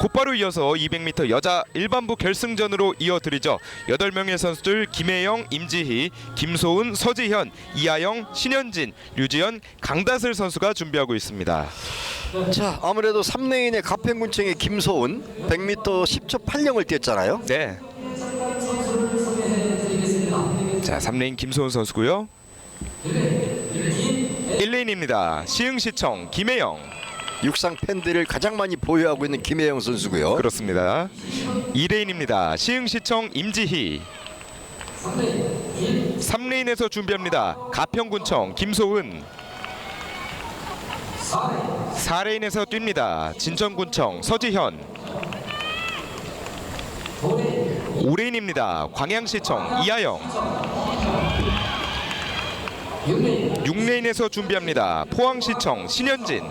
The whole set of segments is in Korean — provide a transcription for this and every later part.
곧바로 이어서 200m 여자 일반부 결승전으로 이어드리죠. 8명의 선수들 김혜영, 임지희, 김소은, 서지현, 이하영, 신현진, 류지연, 강다슬 선수가 준비하고 있습니다. 자 아무래도 3레인의 가평군청의 김소은 100m 10초 80을 뛰었잖아요. 네. 자, 3레인 김소은 선수고요. 1레인입니다. 시흥시청 김혜영. 육상 팬들을 가장 많이 보유하고 있는 김혜영 선수고요. 그렇습니다. 2레인입니다. 시흥시청 임지희. 3레인에서 준비합니다. 가평군청 김소은. 4레인에서 뜁니다. 진천군청 서지현. 5레인입니다. 광양시청 이하영. 6레인에서 준비합니다. 포항시청 신현진.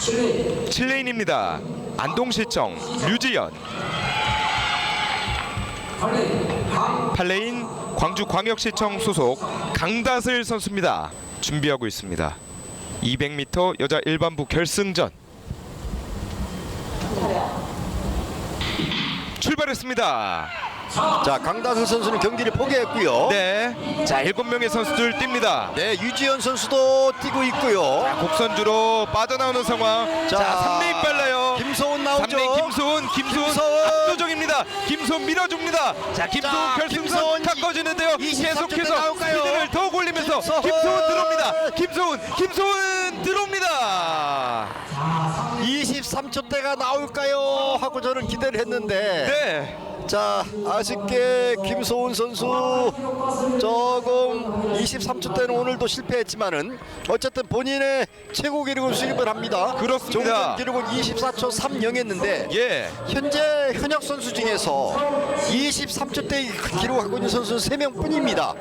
7레인입니다. 안동시청 류지연 8레인 광주광역시청 소속 강다슬 선수입니다. 준비하고 있습니다. 200m 여자 일반부 결승전 출발했습니다. 자 강다슬 선수는 경기를 포기했고요. 네, 자 7명의 선수들 뜁니다. 네, 유지현 선수도 뛰고 있고요. 자, 곡선주로 빠져나오는 상황. 자, 자, 3레인 빨라요. 김소은 나오죠. 3레인 김소은, 김소은 김소은. 압도적입니다. 김소은 밀어줍니다. 자, 김소은 자, 결승선 김소은. 23점 대 계속해서 나올까요? 스피드를 더욱 올리면서 김소은. 김소은 들어옵니다. 김소은, 김소은 들어옵니다. 23초 대가 나올까요? 하고 저는 기대를 했는데 네, 자 아쉽게 김소은 선수 조금 23초 때는 오늘도 실패했지만은 어쨌든 본인의 최고 기록을 수립을 합니다. 그렇습니다. 종전 기록은 24초 30했는데 예, 현재 현역 선수 중에서 23초 대 기록을 갖고 있는 선수는 3명 뿐입니다.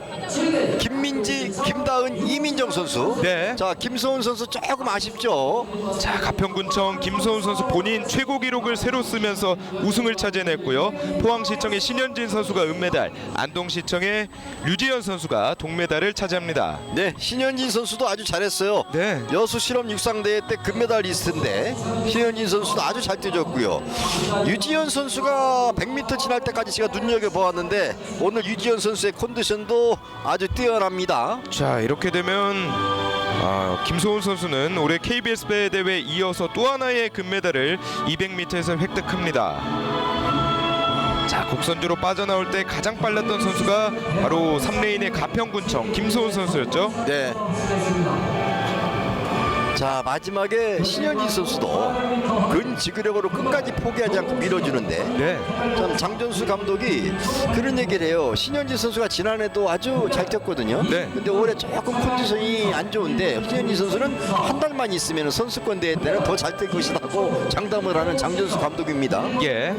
김민지, 김다은, 이민정 선수. 네. 자 김소은 선수 조금 아쉽죠. 자 가평군청 김소은 선수 본인 최고 기록을 새로 쓰면서 우승을 차지해냈고요. 포항시청의 신현진 선수가 은메달, 안동시청의 류지현 선수가 동메달을 차지합니다. 네, 신현진 선수도 아주 잘했어요. 네. 여수 실험 육상 대회 때 금메달 리스트인데 신현진 선수도 아주 잘 뛰어줬고요. 유지현 선수가 100m 지날 때까지 제가 눈여겨 보았는데 오늘 유지현 선수의 컨디션도 아주 뛰어납니다. 자 이렇게 되면 아, 김소은 선수는 올해 KBS 배 대회 이어서 또 하나의 금메달을 200m에서 획득합니다. 자 곡선주로 빠져나올 때 가장 빨랐던 선수가 바로 3레인의 가평군청 김소은 선수였죠. 네. 자 마지막에 신현진 선수도 근지구력으로 끝까지 포기하지 않고 밀어주는데 네. 참 장전수 감독이 그런 얘기를 해요. 신현진 선수가 지난해도 아주 잘 뛰었거든요. 네. 근데 올해 조금 컨디션이 안 좋은데 신현진 선수는 한 달만 있으면 선수권 대회 때는 더 잘 뛸 것이라고 장담을 하는 장전수 감독입니다. 예.